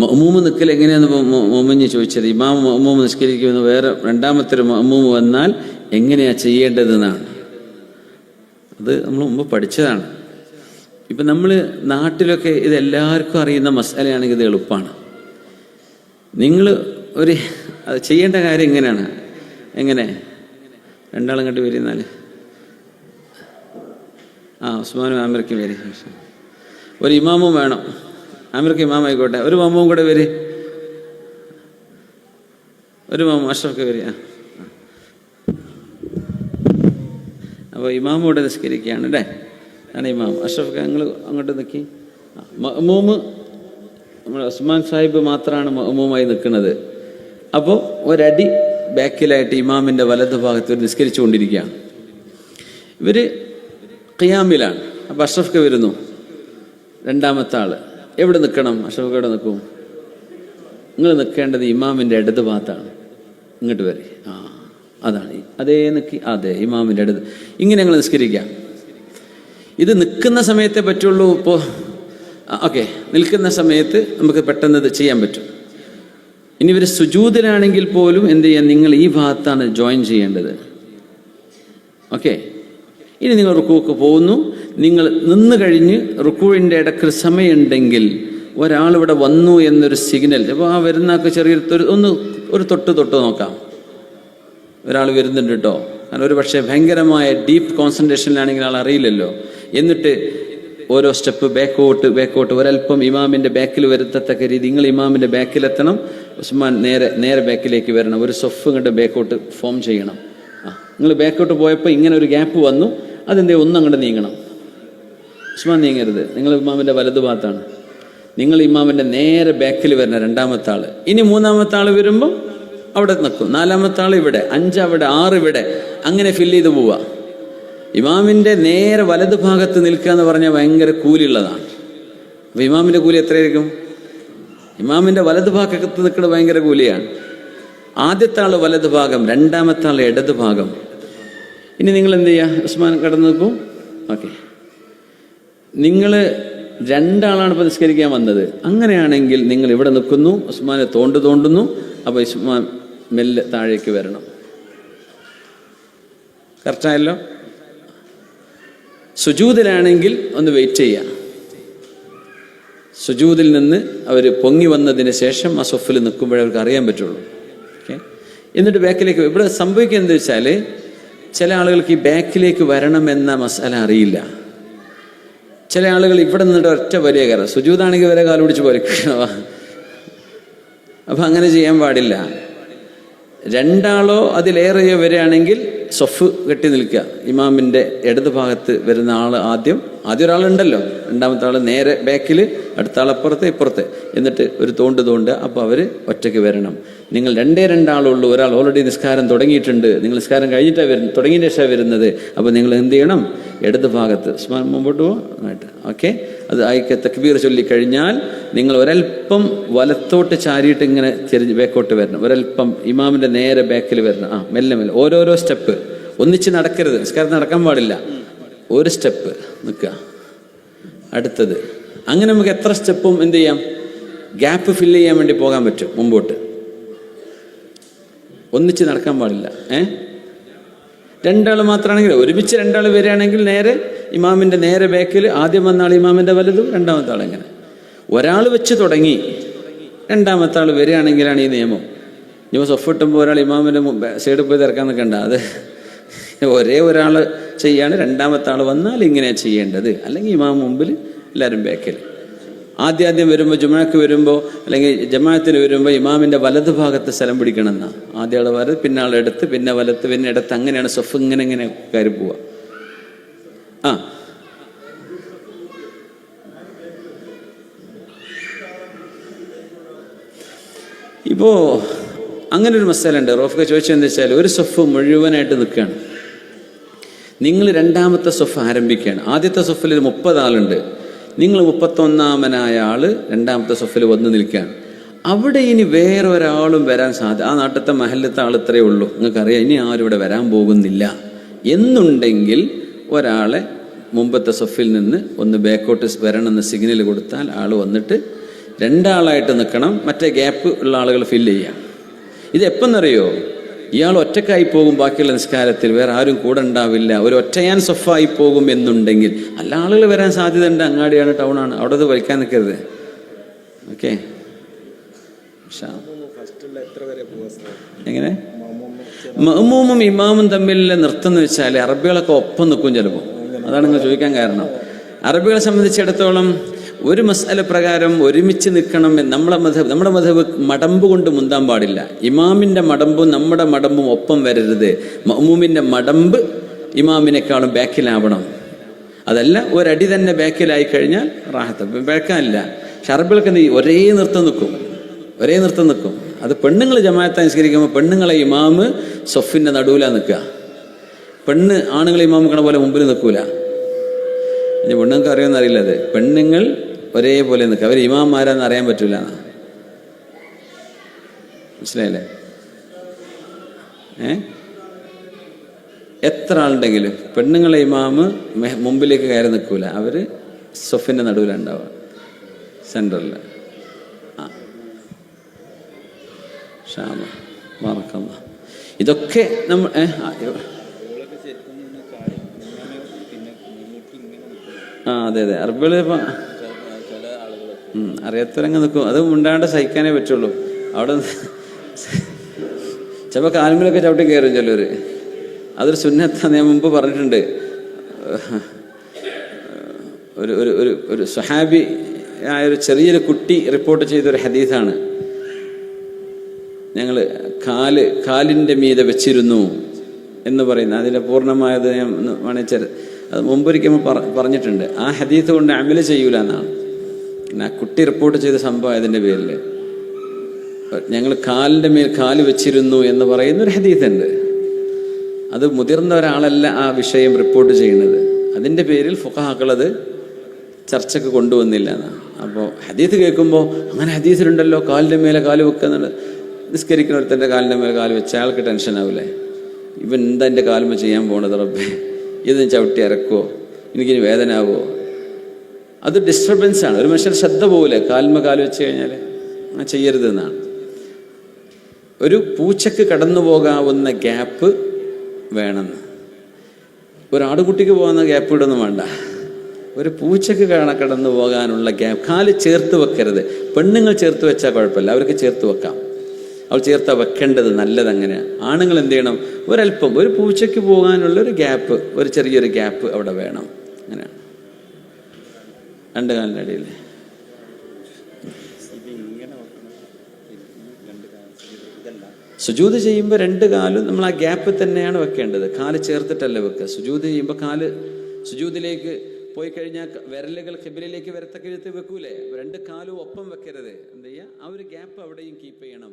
മമ്മൂമ് നിൽക്കൽ എങ്ങനെയാന്ന് മൊമ്മഞ്ഞ് ചോദിച്ചത്. ഇമാം മമ്മൂമ് നിഷ്കരിക്കുമെന്ന് വേറെ രണ്ടാമത്തെ ഒരു മമ്മൂമ് വന്നാൽ എങ്ങനെയാ ചെയ്യേണ്ടതെന്നാണ്. അത് നമ്മൾ മുമ്പ് പഠിച്ചതാണ്. ഇപ്പം നമ്മൾ നാട്ടിലൊക്കെ ഇത് എല്ലാവർക്കും അറിയുന്ന മസാലയാണെങ്കിൽ ഇത് എളുപ്പമാണ്. നിങ്ങൾ ഒരു ചെയ്യേണ്ട കാര്യം എങ്ങനെയാണ്? എങ്ങനെ? രണ്ടാളും കണ്ട് വരുന്നാൽ ആ ഉസ്മാനും ആമിർക്കും വരും. ഒരു ഇമാമും വേണം. ആമിർക്ക് ഇമാം ആയിക്കോട്ടെ ഒരു മാമും കൂടെ വരി. ഒരു മാമ അഷ്റഫ് വരി. ആ. അപ്പോൾ ഇവിടെ നിസ്കരിക്കുകയാണ് അല്ലേ? ആണ് ഇമാം അഷ്റഫ് ഞങ്ങൾ അങ്ങോട്ട് നിൽക്കി മൂമ് നമ്മുടെ ഉസ്മാൻ സാഹിബ് മാത്രമാണ് മമ്മൂമായി നിൽക്കുന്നത്. അപ്പോൾ ഒരടി ബാക്കിലായിട്ട് ഇമാമിന്റെ വലതു ഭാഗത്ത് നിസ്കരിച്ചു കൊണ്ടിരിക്കുകയാണ് ഇവർ ഖിയാമിലാണ്. അപ്പോൾ അഷ്റഫ്ക്ക് വരുന്നു. രണ്ടാമത്തെ ആൾ. എവിടെ നിൽക്കണം? അഷ്റഫ് എവിടെ നിൽക്കും? നിങ്ങൾ നിൽക്കേണ്ടത് ഇമാമിന്റെ ഇടത് ഭാഗത്താണ്. ഇങ്ങോട്ട് വരെ. ആ അതാണ്. അതേ നിൽക്കി അതെ ഇമാമിന്റെ അടുത്ത് ഇങ്ങനെ ഞങ്ങൾ നിസ്കരിക്കാം. ഇത് നിൽക്കുന്ന സമയത്തെ പറ്റുള്ളൂ. ഇപ്പോൾ ഓക്കെ. നിൽക്കുന്ന സമയത്ത് നമുക്ക് പെട്ടെന്ന് ഇത് ചെയ്യാൻ പറ്റും. ഇനി ഇവർ സുജൂതിലാണെങ്കിൽ പോലും എന്ത് ചെയ്യാൻ നിങ്ങൾ ഈ ഭാഗത്താണ് ജോയിൻ ചെയ്യേണ്ടത്. ഓക്കെ. ഇനി നിങ്ങൾ റുക്കുവൊക്കെ പോകുന്നു. നിങ്ങൾ നിന്ന് കഴിഞ്ഞ് റുക്കുവിന്റെ ഇടയ്ക്ക് സമയമുണ്ടെങ്കിൽ ഒരാളിവിടെ വന്നു എന്നൊരു സിഗ്നൽ അപ്പോൾ ആ വരുന്നക്ക് ചെറിയൊരു ഒന്ന് ഒരു തൊട്ട് തൊട്ട് നോക്കാം. ഒരാൾ വരുന്നുണ്ട് കേട്ടോ. കാരണം ഒരു പക്ഷേ ഭയങ്കരമായ ഡീപ്പ് കോൺസെൻട്രേഷനിലാണെങ്കിൽ ആൾ അറിയില്ലല്ലോ. എന്നിട്ട് ഓരോ സ്റ്റെപ്പ് ബാക്കോട്ട് ബാക്കോട്ട് ഒരല്പം ഇമാമിന്റെ ബാക്കിൽ വരുത്തത്തക്ക രീതി. നിങ്ങൾ ഇമാമിന്റെ ബാക്കിലെത്തണം ഉസ്മാൻ നേരെ നേരെ ബാക്കിലേക്ക് വരണം. ഒരു സൊഫ് ഇങ്ങോട്ട് ബാക്കോട്ട് ഫോം ചെയ്യണം. ആ നിങ്ങൾ ബാക്കോട്ട് പോയപ്പോൾ ഇങ്ങനെ ഒരു ഗ്യാപ്പ് വന്നു. അതെന്തേ? ഒന്നങ്ങോട്ട് നീങ്ങണം. ഉസ്മാൻ നീങ്ങരുത്. നിങ്ങൾ ഇമാമിന്റെ വലതുഭാഗത്താണ് നിങ്ങൾ ഇമാമിന്റെ നേരെ ബാക്കിൽ വരുന്ന രണ്ടാമത്തെ ആൾ ഇനി മൂന്നാമത്തെ ആൾ വരുമ്പോൾ അവിടെ നിൽക്കും. നാലാമത്തെ ആൾ ഇവിടെ അഞ്ച് അവിടെ ആറ് ഇവിടെ അങ്ങനെ ഫില്ല് ചെയ്ത് പോവുക ഇമാമിന്റെ നേരെ വലതു ഭാഗത്ത് നിൽക്കുക എന്ന് പറഞ്ഞാൽ ഭയങ്കര കൂലിയുള്ളതാണ്. അപ്പോൾ ഇമാമിന്റെ കൂലി എത്രയായിരിക്കും? ഇമാമിന്റെ വലതു ഭാഗത്ത് നിൽക്കുന്നത് ഭയങ്കര കൂലിയാണ്. ആദ്യത്തെ ആൾ വലതു ഭാഗം രണ്ടാമത്തെ ആൾ ഇടതു ഭാഗം. ഇനി നിങ്ങൾ എന്ത് ചെയ്യുക ഉസ്മാൻ കടന്നു നിൽക്കും. ഓക്കെ. നിങ്ങൾ രണ്ടാളാണ് പരിഷ്കരിക്കാൻ വന്നത്. അങ്ങനെയാണെങ്കിൽ നിങ്ങൾ ഇവിടെ നിൽക്കുന്നു ഉസ്മാനെ തോണ്ട് തോണ്ടുന്നു അപ്പോൾ ഉസ്മാൻ മെല്ലെ താഴേക്ക് വരണം. കറക്റ്റായല്ലോ? സുജൂതിലാണെങ്കിൽ ഒന്ന് വെയിറ്റ് ചെയ്യാം. സുജൂതിൽ നിന്ന് അവർ പൊങ്ങി വന്നതിന് ശേഷം ആ സൊഫിൽ നിൽക്കുമ്പോഴേ അവർക്ക് അറിയാൻ പറ്റുള്ളൂ. ഓക്കെ എന്നിട്ട് ബാക്കിലേക്ക് ഇവിടെ എന്താ വെച്ചാൽ ചില ആളുകൾക്ക് ഈ ബാക്കിലേക്ക് വരണമെന്ന മസാല അറിയില്ല. ചില ആളുകൾ ഇവിടെ നിന്നിട്ട് ഒറ്റ വലിയ കയറാം. സുജൂതാണെങ്കിൽ വരെ കാലുപിടിച്ച് പോലെ കൃഷ്ണവാ. അപ്പം അങ്ങനെ ചെയ്യാൻ പാടില്ല. രണ്ടാളോ അതിലേറെയോ വരികയാണെങ്കിൽ സൊഫ് കെട്ടി നിൽക്കുക. ഇമാമിന്റെ ഇടതുഭാഗത്ത് വരുന്ന ആൾ ആദ്യം ആദ്യം ഒരാളുണ്ടല്ലോ. രണ്ടാമത്തെ ആൾ നേരെ ബാക്കിൽ അടുത്ത ആൾ അപ്പുറത്ത് ഇപ്പുറത്ത്. എന്നിട്ട് ഒരു തോണ്ട് തോണ്ട് അപ്പോൾ അവർ ഒറ്റയ്ക്ക് വരണം. നിങ്ങൾ രണ്ടേ രണ്ടാളുള്ളൂ ഒരാൾ ഓൾറെഡി നിസ്കാരം തുടങ്ങിയിട്ടുണ്ട്. നിങ്ങൾ നിസ്കാരം കഴിഞ്ഞിട്ടാണ് വരുന്നത് തുടങ്ങിയ ശേഷം വരുന്നത്. അപ്പോൾ നിങ്ങൾ എന്ത് ചെയ്യണം? ഇടത് ഭാഗത്ത്. മുമ്പോട്ട് പോകാനായിട്ട് ഓക്കെ? അത് ആയിക്ക തക്ബീർ ചൊല്ലിക്കഴിഞ്ഞാൽ നിങ്ങൾ ഒരൽപ്പം വലത്തോട്ട് ചാരിയിട്ട് ഇങ്ങനെ തിരിഞ്ഞ് ബാക്കോട്ട് വരണം. ഒരൽപ്പം ഇമാമിന്റെ നേരെ ബാക്കിൽ വരണം. ആ മെല്ലെ മെല്ലെ. ഓരോരോ സ്റ്റെപ്പ്. ഒന്നിച്ച് നടക്കരുത്. നിസ്കാരം നടക്കാൻ പാടില്ല. ഒരു സ്റ്റെപ്പ് നിൽക്കുക. അടുത്തത്. അങ്ങനെ നമുക്ക് എത്ര സ്റ്റെപ്പും എന്ത് ചെയ്യാം? ഗ്യാപ്പ് ഫില്ല് ചെയ്യാൻ വേണ്ടി പോകാൻ പറ്റും മുമ്പോട്ട്. ഒന്നിച്ച് നടക്കാൻ പാടില്ല. ഏ? രണ്ടാൾ മാത്രമാണെങ്കിൽ ഒരുമിച്ച് രണ്ടാൾ വരികയാണെങ്കിൽ നേരെ ഇമാമിന്റെ നേരെ ബാക്കിൽ ആദ്യം വന്ന ആൾ ഇമാമിന്റെ വലതും രണ്ടാമത്തെ ആൾ എങ്ങനെ ഒരാൾ വെച്ച് തുടങ്ങി രണ്ടാമത്തെ ആൾ വരികയാണെങ്കിലാണ് ഈ നിയമം. ഇനി സൊഫ് ഇട്ടുമ്പോൾ ഒരാൾ ഇമാമിന്റെ സൈഡിൽ പോയി തിരക്കാൻ നിൽക്കണ്ട. അത് ഒരേ ഒരാൾ ചെയ്യാണ് രണ്ടാമത്തെ ആൾ വന്നാൽ ഇങ്ങനെ ചെയ്യേണ്ടത്. അല്ലെങ്കിൽ ഇമാം മുമ്പിൽ എല്ലാവരും ബാക്കിൽ ആദ്യം ആദ്യം വരുമ്പോൾ ജുമാക്ക് വരുമ്പോൾ അല്ലെങ്കിൽ ജമാഅത്തിന് വരുമ്പോൾ ഇമാമിന്റെ വലത് ഭാഗത്ത് സ്ഥലം പിടിക്കണം എന്നാ ആദ്യ ആൾ വലത് പിന്നെ ആൾ എടുത്ത് പിന്നെ വലത്ത് പിന്നെ എടുത്ത്. അങ്ങനെയാണ് സൊഫ് ഇങ്ങനെ ഇങ്ങനെ കയറി പോവുക ആ. ഇപ്പോൾ അങ്ങനെ ഒരു മസാല ഉണ്ട് റോഫൊക്കെ ചോദിച്ചതെന്ന് വെച്ചാൽ ഒരു സൊഫ് മുഴുവനായിട്ട് നിൽക്കുകയാണ്. നിങ്ങൾ രണ്ടാമത്തെ സ്വഫ് ആരംഭിക്കുകയാണ്. ആദ്യത്തെ സ്വഫിൽ മുപ്പത് ആളുണ്ട് നിങ്ങൾ മുപ്പത്തൊന്നാമനായ ആൾ രണ്ടാമത്തെ സ്വഫിൽ വന്ന് നിൽക്കുകയാണ്. അവിടെ ഇനി വേറെ ഒരാളും വരാൻ സാധ്യത ആ നാട്ടത്തെ മഹല്ലത്തെ ആൾ ഇത്രയേ ഉള്ളൂ. നിങ്ങൾക്കറിയാം ഇനി ആരും ഇവിടെ വരാൻ പോകുന്നില്ല. എന്നുണ്ടെങ്കിൽ ഒരാളെ മുമ്പത്തെ സ്വഫിൽ നിന്ന് ഒന്ന് ബാക്കോട്ട് വരണമെന്ന് സിഗ്നൽ കൊടുത്താൽ ആൾ വന്നിട്ട് രണ്ടാളായിട്ട് നിൽക്കണം. മറ്റേ ഗ്യാപ്പ് ഉള്ള ആളുകൾ ഫില്ല് ചെയ്യാം. ഇത് എപ്പെന്നറിയോ? ഇയാൾ ഒറ്റക്കായി പോകും ബാക്കിയുള്ള നിസ്കാരത്തിൽ വേറെ ആരും കൂടെ ഉണ്ടാവില്ല. ഒരു ഒറ്റയാൻ സൊഫായി പോകും എന്നുണ്ടെങ്കിൽ അല്ല ആളുകൾ വരാൻ സാധ്യത ഉണ്ട്. അങ്ങാടിയാണ് ടൗണാണ്. അവിടെ അത് വലിക്കാൻ നിൽക്കരുത്. ഓക്കെ? എങ്ങനെ? മഹ്മൂമും ഇമാമും തമ്മിലുള്ള നൃത്തം എന്ന് വെച്ചാൽ അറബികളൊക്കെ ഒപ്പം നിൽക്കും ചിലപ്പോൾ. അതാണ് നിങ്ങൾ ചോദിക്കാൻ കാരണം. അറബികളെ സംബന്ധിച്ചിടത്തോളം ഒരു മസാല പ്രകാരം ഒരുമിച്ച് നിൽക്കണം നമ്മളെ മധബ് നമ്മുടെ മധബ് മടമ്പ് കൊണ്ട് മുന്താൻ പാടില്ല. ഇമാമിന്റെ മടമ്പും നമ്മുടെ മടമ്പും ഒപ്പം വരരുത്. മമ്മൂമിന്റെ മടമ്പ് ഇമാമിനേക്കാളും ബാക്കിലാവണം. അതല്ല ഒരടി തന്നെ ബാക്കിലായി കഴിഞ്ഞാൽ റാഹത്ത്. ബാക്കാനില്ല ഷർബിളൊക്കെ നീ ഒരേ നൃത്തം നിൽക്കും. ഒരേ നൃത്തം നിൽക്കും. അത് പെണ്ണുങ്ങൾ ജമാഅത്ത് അനുസരിക്കുമ്പോൾ പെണ്ണുങ്ങളെ ഇമാമ് സൊഫിന്റെ നടുവിലാണ് നിൽക്കുക. പെണ്ണ് ആണുങ്ങളെ ഇമാം നിൽക്കണ പോലെ മുമ്പിൽ നിൽക്കൂല. ഇനി പെണ്ണുങ്ങൾക്ക് അറിയുമെന്ന് അറിയില്ല അത്. പെണ്ണുങ്ങൾ ഒരേപോലെ നിൽക്കുക അവർ ഇമാമാരാന്ന് അറിയാൻ പറ്റൂല. മനസ്സിലായില്ലേ? ഏ? എത്ര ആളുണ്ടെങ്കിലും പെണ്ണുങ്ങളെ ഇമാമ് മുമ്പിലേക്ക് കയറി നിൽക്കൂല. അവർ സൊഫിന്റെ നടുവിലുണ്ടാവുക സെന്ററിൽ ആ. ഷാമ മറക്കമ്മ ഇതൊക്കെ നമ്മൾ ആ അതെ അതെ. അറബികൾ ഇപ്പം അറിയാത്തവരങ്ങ് നിൽക്കും അത് ഉണ്ടാണ്ട് സഹിക്കാനേ പറ്റുള്ളൂ. അവിടെ ചിലപ്പോൾ കാൽമിലൊക്കെ ചവിട്ടി കയറും ചിലർ അതൊരു സുന്നത്ത ഞാൻ മുമ്പ് പറഞ്ഞിട്ടുണ്ട്. ഒരു ഒരു ഒരു ഒരു സുഹാബി ആയ ഒരു ചെറിയൊരു കുട്ടി റിപ്പോർട്ട് ചെയ്തൊരു ഹദീസാണ്. ഞങ്ങൾ കാൽ കാലിന്റെ മീതെ വെച്ചിരുന്നു എന്ന് പറയുന്നത് അതിന്റെ പൂർണമായത് ഞാൻ വേണിച്ചത് അത് മുമ്പൊരിക്കൽ പറ- പറഞ്ഞിട്ടുണ്ട്. ആ ഹദീത്ത് കൊണ്ട് അമൽ ചെയ്യൂല എന്നാണ്. പിന്നെ ആ കുട്ടി റിപ്പോർട്ട് ചെയ്ത സംഭവം അതിന്റെ പേരിൽ? ഞങ്ങൾ കാലിന്റെ മേൽ കാൽ വെച്ചിരുന്നു എന്ന് പറയുന്ന ഒരു ഹദീസുണ്ട് അത് മുതിർന്ന ഒരാളല്ല ആ വിഷയം റിപ്പോർട്ട് ചെയ്യുന്നത്. അതിന്റെ പേരിൽ ഫുഖാക്കളത് ചർച്ചക്ക് കൊണ്ടുവന്നില്ല എന്നാണ്. അപ്പോൾ ഹദീത്ത് കേൾക്കുമ്പോൾ അങ്ങനെ ഹദീസിലുണ്ടല്ലോ കാലിന്റെ മേലെ കാൽ വെക്കുന്നുണ്ട്. നിസ്കരിക്കുന്ന ഒരുത്തന്റെ കാലിന്റെ മേലെ കാൽ വെച്ച അയാൾക്ക് ടെൻഷൻ ആവില്ലേ ഇവൻ എന്താ എന്റെ കാലുമ ചെയ്യാൻ പോണത് റബ്ബേ? ഇത് ചവിട്ടി ഇറക്കുമോ എനിക്കിനി വേദന ആവുമോ അത് ഡിസ്റ്റർബൻസ് ആണ്. ഒരു മനുഷ്യൻ ശ്രദ്ധ പോകില്ല കാൽമ കാൽ വെച്ച് കഴിഞ്ഞാൽ ആ ചെയ്യരുതെന്നാണ് ഒരു പൂച്ചക്ക് കടന്നു പോകാവുന്ന ഗ്യാപ്പ് വേണമെന്ന്. ഒരാടുകുട്ടിക്ക് പോകുന്ന ഗ്യാപ്പ് ഇടൊന്നും വേണ്ട. ഒരു പൂച്ചക്ക് കാണ കടന്നു പോകാനുള്ള ഗ്യാപ്പ് കാൽ ചേർത്ത് വെക്കരുത്. പെണ്ണുങ്ങൾ ചേർത്ത് വെച്ചാൽ കുഴപ്പമില്ല. അവർക്ക് ചേർത്ത് വെക്കാം. അവൾ ചേർത്ത് വെക്കേണ്ടത് നല്ലത് അങ്ങനെയാണ് ആണുങ്ങൾ എന്ത് ചെയ്യണം? ഒരല്പം ഒരു പൂച്ചയ്ക്ക് പോകാനുള്ള ഒരു ഗ്യാപ്പ് ഒരു ചെറിയൊരു ഗ്യാപ്പ് അവിടെ വേണം. അങ്ങനെയാണ് രണ്ട് ഇതല്ല സുജൂത് ചെയ്യുമ്പോൾ രണ്ട് കാലും നമ്മൾ ആ ഗ്യാപ്പ് തന്നെയാണ് വെക്കേണ്ടത്. കാൽ ചേർത്തിട്ടല്ല വെക്കുക. സുജൂത് ചെയ്യുമ്പോൾ കാൽ സുജൂതിലേക്ക് പോയി കഴിഞ്ഞാൽ വിരലുകൾ ഹെബിലേക്ക് വരത്തക്ക എഴുത്ത് വെക്കൂലേ? രണ്ട് കാലും ഒപ്പം വെക്കരുത്. എന്ത് ചെയ്യുക? ആ ഒരു ഗ്യാപ്പ് അവിടെയും കീപ്പ് ചെയ്യണം.